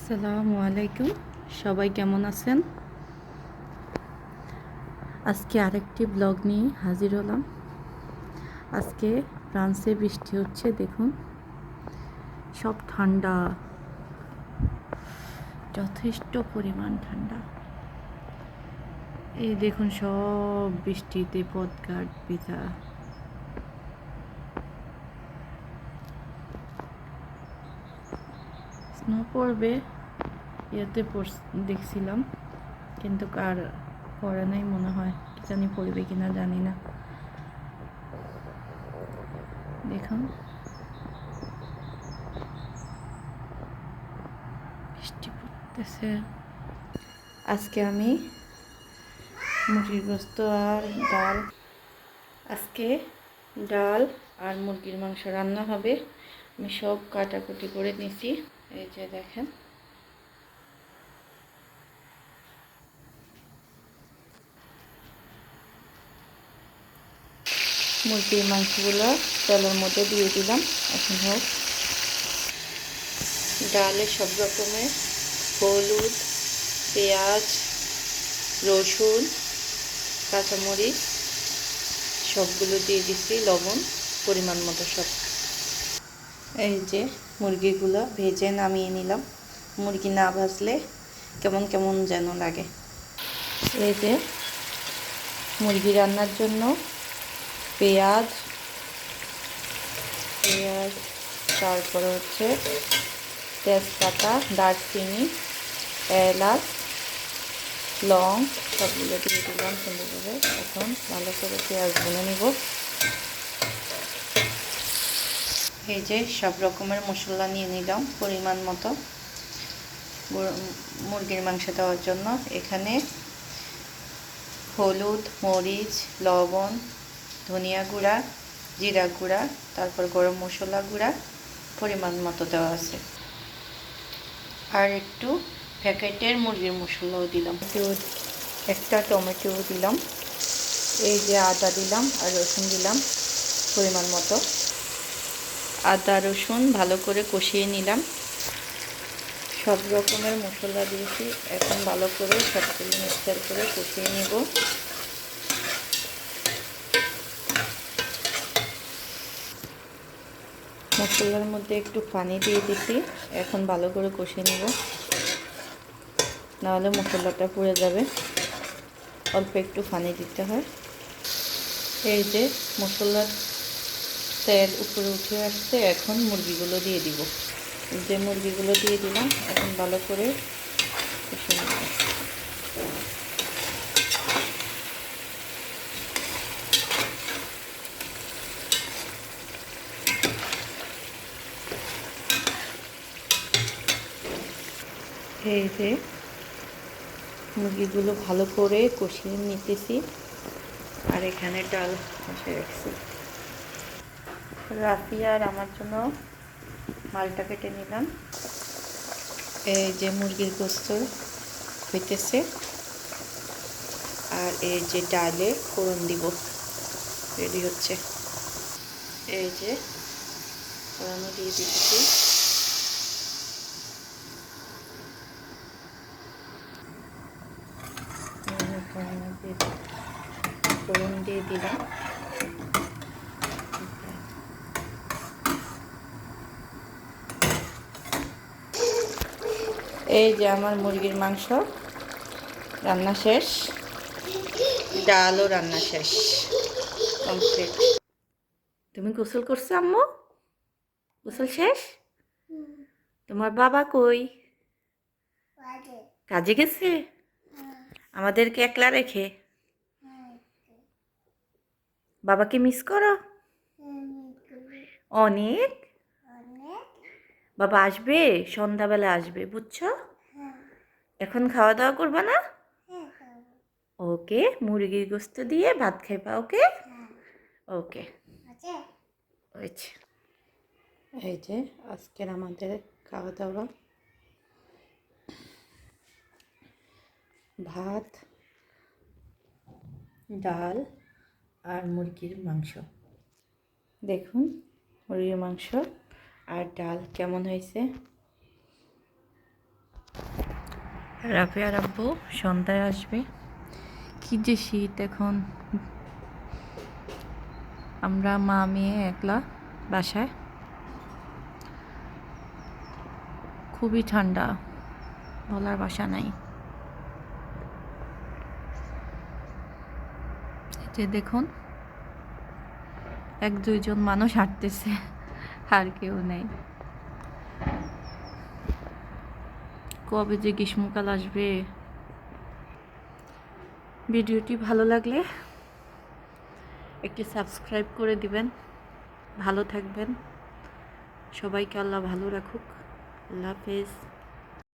আসসালামু আলাইকুম। সবাই কেমন আছেন? আজকে আরেকটি ব্লগ নিয়ে হাজির হলাম। আজকে ফ্রান্সে বৃষ্টি হচ্ছে, দেখুন। সব ঠান্ডা। যথেষ্ট পরিমাণ ঠান্ডা। এই দেখুন সব বৃষ্টিতে পথঘাট ভিজা স্নো পড়বে ইয়েতে দেখছিলাম, কিন্তু কার পড়ে নাই মনে হয়, কি জানি পড়বে কিনা জানি না। দেখুন বৃষ্টি পড়তেছে। আজকে আমি মুরগির গোস্ত আর ডাল, আজকে ডাল আর মুরগির মাংস রান্না হবে। আমি সব কাটাকুটি করে নিছি। এই যে দেখেন। মুরগির মাংসগুলো তেলের মধ্যে দিয়ে দিলাম। এখন হোক, ডালে সব রকমের হলুদ, পেঁয়াজ, রসুন, কাঁচামরিচ, সবগুলো দিয়ে দিচ্ছি লবণ পরিমাণ মতো সব। এই যে মুরগিগুলো ভেজে নামিয়ে নিলাম। মুরগি না ভাজলে কেমন কেমন যেন লাগে। এই যে মুরগি রান্নার জন্য পেঁয়াজ পেঁয়াজ, তারপরে হচ্ছে তেজপাতা, দারচিনি, এলাচ, লং সবগুলো দিয়ে দিলাম সুন্দর করে এখন ভালো করে পেঁয়াজ ভুনে নিব। এই যে সব রকমের মশলা নিয়ে নিলাম পরিমাণ মতো। মুরগির মাংস দেওয়ার জন্য। এখানে হলুদ, মরিচ, লবণ, ধনিয়া গুঁড়া, জিরা গুঁড়া, তারপর গরম মশলা গুঁড়া পরিমাণ মতো দেওয়া আছে। আর একটু প্যাকেটের মুরগির মশলাও দিলাম। একটা টমেটো দিলাম। এই যে আদা দিলাম আর রসুন দিলাম পরিমাণ মতো। আদা, রসুন ভালো করে কষিয়ে নিলাম। সব রকমের মশলা দিয়েছি। এখন ভালো করে সবগুলো মিক্সচার করে কষিয়ে নেব। মশলার মধ্যে একটু পানি দিয়ে দিচ্ছি। এখন ভালো করে কষিয়ে নেব। নাহলে মশলাটা পুড়ে যাবে। অল্প একটু পানি দিতে হয়। এই যে মশলার তেল উপরে উঠে আসছে, এখন মুরগিগুলো দিয়ে দিব। যে মুরগিগুলো দিয়ে দিলাম, এখন ভালো করে এই যে মুরগিগুলো ভালো করে কষিয়ে নিতেছি, আর এখানে ডাল বসে রাখছি। রাফি আর আমার জন্য মালটা কেটে নিলাম। এই যে মুরগির গোস্ত হইতেছে। আর এই যে ডালে ফোড়ন দিব। রেডি হচ্ছে। এই যে ফোড়ন দিয়ে দিচ্ছি। ফোড়ন দিয়ে দিলাম। এই যে আমার মুরগির মাংস। রান্না শেষ। ডালও রান্না শেষ। কমপ্লিট তুমি গোসল করছ আম্মু? গোসল শেষ? তোমার বাবা কই? কাজে গেছে? আমাদেরকে একলা রেখে? বাবাকে মিস করো? অনেক। বাবা আসবে? সন্ধ্যাবেলা আসবে বুঝছ? এখন খাওয়া দাওয়া করবা না? ওকে মুরগির গোস্ত দিয়ে ভাত খাইবা ওকে? ওকে। হয়েছে। এই যে আজকের আমাদের খাওয়া দাওয়া ভাত ডাল আর মুরগির মাংস। দেখুন মুরগির মাংস আর ডাল কেমন হয়েছে? রাফিয়ার আব্বু সন্ধ্যায় আসবে। কি যে শীত এখন। আমরা মা মেয়ে একলা বাসায়। খুবই ঠান্ডা, বলার বাসা নাই। যে দেখুন, এক দুইজন মানুষ হাঁটতেছে, আর কেউ নেই। কবে যে গ্রীষ্মকাল আসবে। ভিডিওটি ভালো লাগলে একটি সাবস্ক্রাইব করে দিবেন। ভালো থাকবেন। সবাইকে আল্লাহ ভালো রাখুক। আল্লাহ হাফেজ।